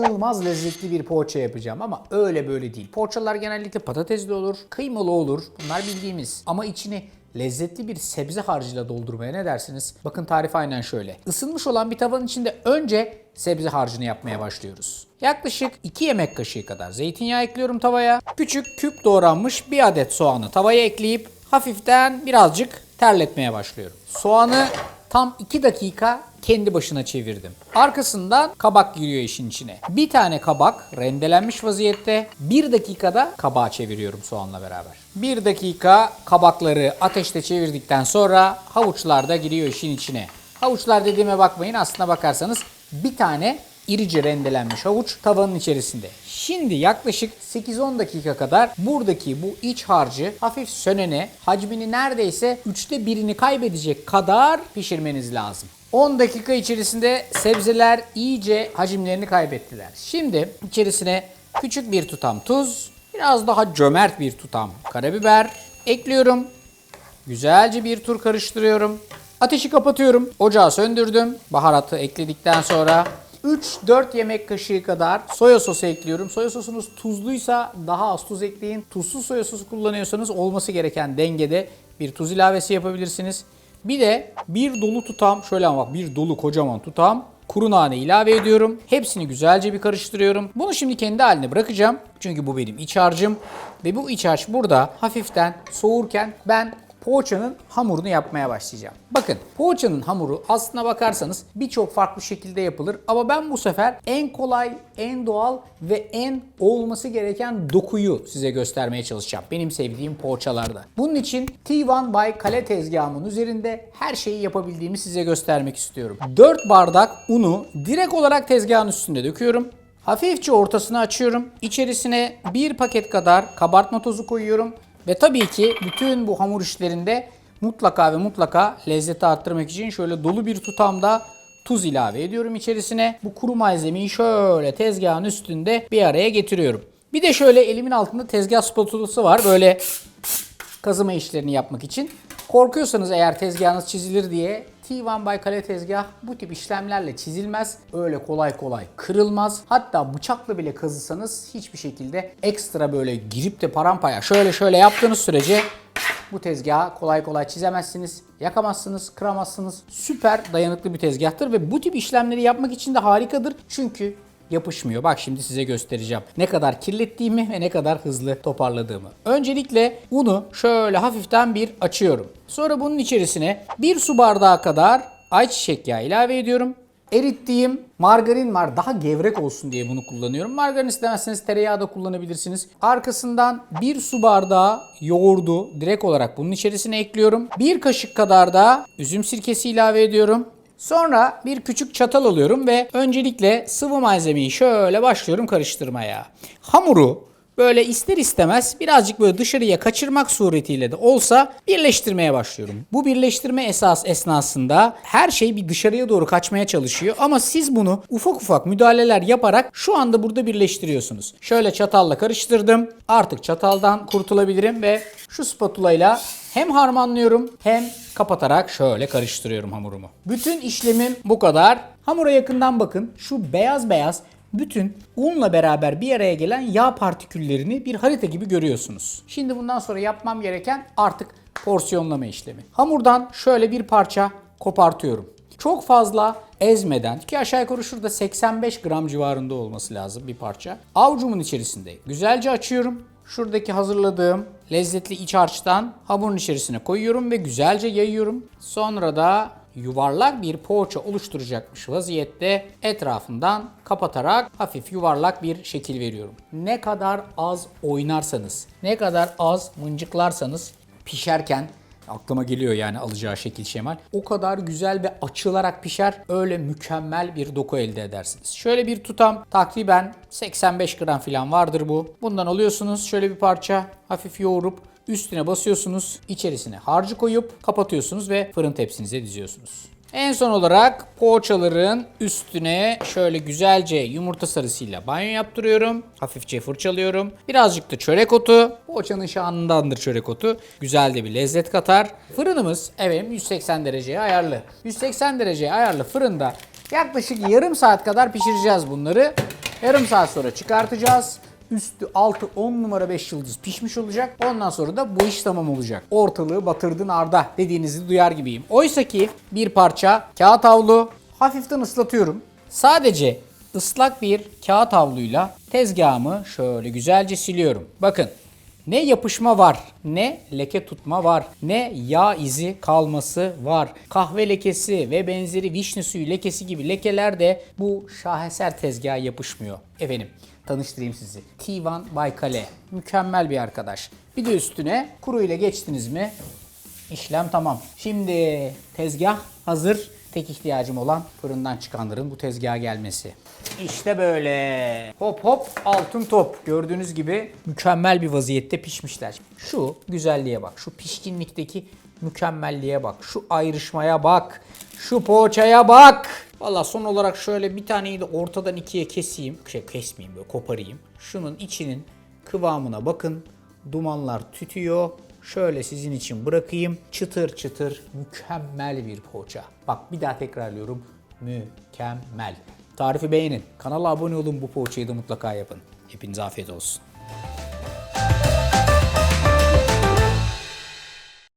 inanılmaz lezzetli bir poğaça yapacağım ama öyle böyle değil. Poğaçalar genellikle patatesli olur, kıymalı olur. Bunlar bildiğimiz. Ama içini lezzetli bir sebze harcıyla doldurmaya ne dersiniz? Bakın tarif aynen şöyle. Isınmış olan bir tavanın içinde önce sebze harcını yapmaya başlıyoruz. Yaklaşık 2 yemek kaşığı kadar zeytinyağı ekliyorum tavaya. Küçük küp doğranmış bir adet soğanı tavaya ekleyip hafiften birazcık terletmeye başlıyorum. Soğanı tam 2 dakika kendi başına çevirdim. Arkasından kabak giriyor işin içine. Bir tane kabak rendelenmiş vaziyette. 1 dakikada kabağı çeviriyorum soğanla beraber. 1 dakika kabakları ateşte çevirdikten sonra havuçlar da giriyor işin içine. Havuçlar dediğime bakmayın aslına bakarsanız bir tane irice rendelenmiş havuç tavanın içerisinde. Şimdi yaklaşık 8-10 dakika kadar buradaki bu iç harcı hafif sönene, hacmini neredeyse 3'te birini kaybedecek kadar pişirmeniz lazım. 10 dakika içerisinde sebzeler iyice hacimlerini kaybettiler. Şimdi içerisine küçük bir tutam tuz, biraz daha cömert bir tutam karabiber ekliyorum. Güzelce bir tur karıştırıyorum. Ateşi kapatıyorum. Ocağı söndürdüm. Baharatı ekledikten sonra 3-4 yemek kaşığı kadar soya sosu ekliyorum. Soya sosunuz tuzluysa daha az tuz ekleyin. Tuzsuz soya sosu kullanıyorsanız olması gereken dengede bir tuz ilavesi yapabilirsiniz. Bir de bir dolu tutam, şöyle ama bak bir dolu kocaman tutam kuru nane ilave ediyorum. Hepsini güzelce bir karıştırıyorum. Bunu şimdi kendi haline bırakacağım. Çünkü bu benim iç harcım. Ve bu iç harç burada hafiften soğurken ben poğaçanın hamurunu yapmaya başlayacağım. Bakın poğaçanın hamuru aslına bakarsanız birçok farklı şekilde yapılır ama ben bu sefer en kolay, en doğal ve en olması gereken dokuyu size göstermeye çalışacağım. Benim sevdiğim poğaçalarda. Bunun için T1 by Kale tezgahımın üzerinde her şeyi yapabildiğimi size göstermek istiyorum. 4 bardak unu direkt olarak tezgahın üstünde döküyorum. Hafifçe ortasını açıyorum. İçerisine bir paket kadar kabartma tozu koyuyorum. Ve tabii ki bütün bu hamur işlerinde mutlaka ve mutlaka lezzeti arttırmak için şöyle dolu bir tutamda tuz ilave ediyorum içerisine. Bu kuru malzemeyi şöyle tezgahın üstünde bir araya getiriyorum. Bir de şöyle elimin altında tezgah spatulası var. Böyle kazıma işlerini yapmak için. Korkuyorsanız eğer tezgahınız çizilir diye T1 by Kale tezgah bu tip işlemlerle çizilmez. Öyle kolay kolay kırılmaz. Hatta bıçakla bile kazısanız hiçbir şekilde ekstra böyle girip de parampaya şöyle şöyle yaptığınız sürece bu tezgahı kolay kolay çizemezsiniz, yakamazsınız, kıramazsınız. Süper dayanıklı bir tezgahtır ve bu tip işlemleri yapmak için de harikadır. Çünkü yapışmıyor. Bak şimdi size göstereceğim. Ne kadar kirlettiğimi ve ne kadar hızlı toparladığımı. Öncelikle unu şöyle hafiften bir açıyorum. Sonra bunun içerisine bir su bardağı kadar ayçiçek yağı ilave ediyorum. Erittiğim margarin var. Daha gevrek olsun diye bunu kullanıyorum. Margarin istemezseniz tereyağı da kullanabilirsiniz. Arkasından bir su bardağı yoğurdu direkt olarak bunun içerisine ekliyorum. Bir kaşık kadar da üzüm sirkesi ilave ediyorum. Sonra bir küçük çatal alıyorum ve öncelikle sıvı malzemeyi şöyle başlıyorum karıştırmaya. Hamuru böyle ister istemez birazcık böyle dışarıya kaçırmak suretiyle de olsa birleştirmeye başlıyorum. Bu birleştirme esas esnasında her şey bir dışarıya doğru kaçmaya çalışıyor ama siz bunu ufak ufak müdahaleler yaparak şu anda burada birleştiriyorsunuz. Şöyle çatalla karıştırdım. Artık çataldan kurtulabilirim ve şu spatula ile hem harmanlıyorum hem kapatarak şöyle karıştırıyorum hamurumu. Bütün işlemim bu kadar. Hamura yakından bakın. Şu beyaz beyaz bütün unla beraber bir araya gelen yağ partiküllerini bir harita gibi görüyorsunuz. Şimdi bundan sonra yapmam gereken artık porsiyonlama işlemi. Hamurdan şöyle bir parça kopartıyorum. Çok fazla ezmeden ki aşağı yukarı şurada 85 gram civarında olması lazım bir parça. Avucumun içerisinde güzelce açıyorum. Şuradaki hazırladığım lezzetli iç harçtan hamurun içerisine koyuyorum ve güzelce yayıyorum. Sonra da yuvarlak bir poğaça oluşturacakmış vaziyette etrafından kapatarak hafif yuvarlak bir şekil veriyorum. Ne kadar az oynarsanız, ne kadar az mıncıklarsanız pişerken aklıma geliyor yani alacağı şekil şemal. O kadar güzel ve açılarak pişer. Öyle mükemmel bir doku elde edersiniz. Şöyle bir tutam takriben 85 gram falan vardır bu. Bundan alıyorsunuz şöyle bir parça hafif yoğurup üstüne basıyorsunuz. içerisine harcı koyup kapatıyorsunuz ve fırın tepsinize diziyorsunuz. En son olarak poğaçaların üstüne şöyle güzelce yumurta sarısıyla banyo yaptırıyorum. Hafifçe fırçalıyorum. Birazcık da çörek otu. Poğaçanın şanındandır çörek otu. Güzel de bir lezzet katar. Fırınımız evet 180 dereceye ayarlı. 180 dereceye ayarlı fırında yaklaşık yarım saat kadar pişireceğiz bunları. Yarım saat sonra çıkartacağız. Üstü altı 10 numara 5 yıldız pişmiş olacak. Ondan sonra da bu iş tamam olacak. Ortalığı batırdın Arda dediğinizi duyar gibiyim. Oysa ki bir parça kağıt havlu hafiften ıslatıyorum. Sadece ıslak bir kağıt havluyla tezgahımı şöyle güzelce siliyorum. Bakın ne yapışma var, ne leke tutma var, ne yağ izi kalması var. Kahve lekesi ve benzeri vişne suyu lekesi gibi lekeler de bu şaheser tezgaha yapışmıyor. Efendim tanıştırayım sizi. Tivan Baykale. Mükemmel bir arkadaş. Bir de üstüne kuru ile geçtiniz mi İşlem tamam. Şimdi tezgah hazır. Tek ihtiyacım olan fırından çıkanların bu tezgaha gelmesi. İşte böyle. Hop hop altın top. Gördüğünüz gibi mükemmel bir vaziyette pişmişler. Şu güzelliğe bak. Şu pişkinlikteki mükemmelliğe bak. Şu ayrışmaya bak. Şu poğaçaya bak. Valla son olarak şöyle bir taneyi de ortadan ikiye keseyim. Şey kesmeyeyim böyle koparayım. Şunun içinin kıvamına bakın. Dumanlar tütüyor. Şöyle sizin için bırakayım. Çıtır çıtır mükemmel bir poğaça. Bak bir daha tekrarlıyorum. Mükemmel. Tarifi beğenin. Kanala abone olun bu poğaçayı da mutlaka yapın. Hepinize afiyet olsun.